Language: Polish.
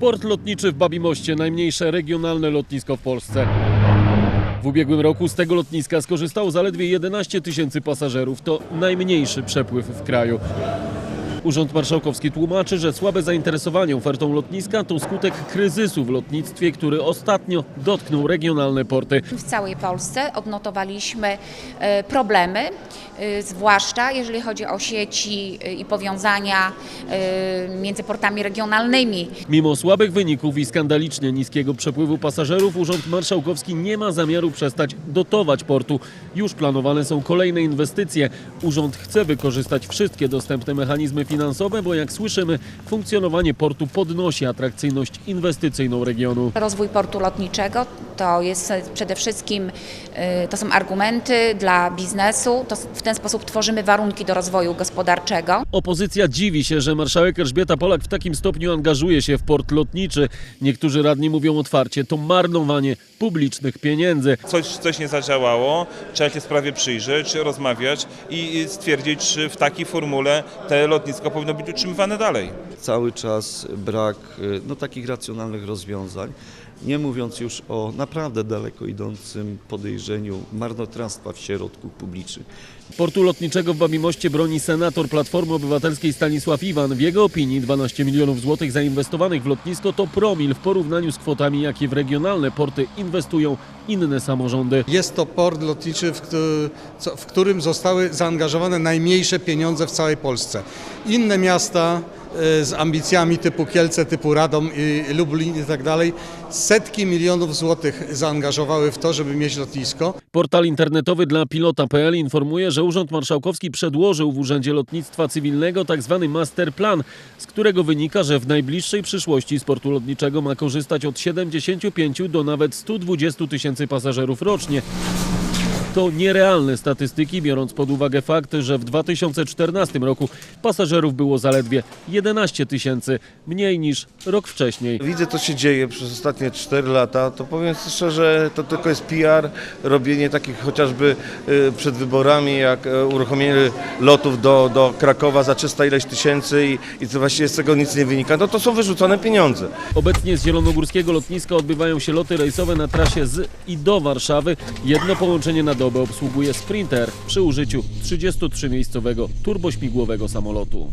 Port lotniczy w Babimoście, najmniejsze regionalne lotnisko w Polsce. W ubiegłym roku z tego lotniska skorzystało zaledwie 11 tysięcy pasażerów. To najmniejszy przepływ w kraju. Urząd Marszałkowski tłumaczy, że słabe zainteresowanie ofertą lotniska to skutek kryzysu w lotnictwie, który ostatnio dotknął regionalne porty. W całej Polsce odnotowaliśmy e, problemy, e, zwłaszcza jeżeli chodzi o sieci e, i powiązania między portami regionalnymi. Mimo słabych wyników i skandalicznie niskiego przepływu pasażerów, Urząd Marszałkowski nie ma zamiaru przestać dotować portu. Już planowane są kolejne inwestycje. Urząd chce wykorzystać wszystkie dostępne mechanizmy finansowe, bo jak słyszymy, funkcjonowanie portu podnosi atrakcyjność inwestycyjną regionu. Rozwój portu lotniczego to jest przede wszystkim e, to są argumenty dla biznesu. To w ten sposób tworzymy warunki do rozwoju gospodarczego. Opozycja dziwi się, że marszałek Elżbieta Polak w takim stopniu angażuje się w port lotniczy. Niektórzy radni mówią otwarcie, to marnowanie publicznych pieniędzy. coś, coś nie zadziałało, trzeba się sprawie przyjrzeć, rozmawiać i stwierdzić, czy w takiej formule te lotnisko powinno być utrzymywane dalej. cały czas brak y, no, takich racjonalnych rozwiązań, nie mówiąc już o naprawdę daleko idącym podejrzeniu marnotrawstwa w środków publicznych. Portu lotniczego w Babimoście broni senator Platformy Obywatelskiej Stanisław Iwan. W jego opinii 12 milionów złotych zainwestowanych w lotnisko to promil w porównaniu z kwotami, jakie w regionalne porty inwestują inne samorządy. Jest to port lotniczy, w, którym zostały zaangażowane najmniejsze pieniądze w całej Polsce. Inne miasta z ambicjami typu Kielce, typu Radom i Lublin i tak dalej, setki milionów złotych zaangażowały w to, żeby mieć lotnisko. Portal internetowy dla pilota.pl informuje, że Urząd Marszałkowski przedłożył w Urzędzie Lotnictwa Cywilnego tzw. masterplan, z którego wynika, że w najbliższej przyszłości z portu lotniczego ma korzystać od 75 do nawet 120 tysięcy pasażerów rocznie. To nierealne statystyki, biorąc pod uwagę fakt, że w 2014 roku pasażerów było zaledwie 11 tysięcy, mniej niż rok wcześniej. Widzę, co się dzieje przez ostatnie 4 lata, to powiem szczerze, to tylko jest PR, robienie takich chociażby y, przed wyborami, jak y, uruchomienie lotów do, do Krakowa za 300 ileś tysięcy i, i to właściwie z tego nic nie wynika. No to są wyrzucone pieniądze. Obecnie z zielonogórskiego lotniska odbywają się loty rejsowe na trasie z i do Warszawy. Jedno połączenie na dobę obsługuje Sprinter przy użyciu 33-miejscowego turbośmigłowego samolotu.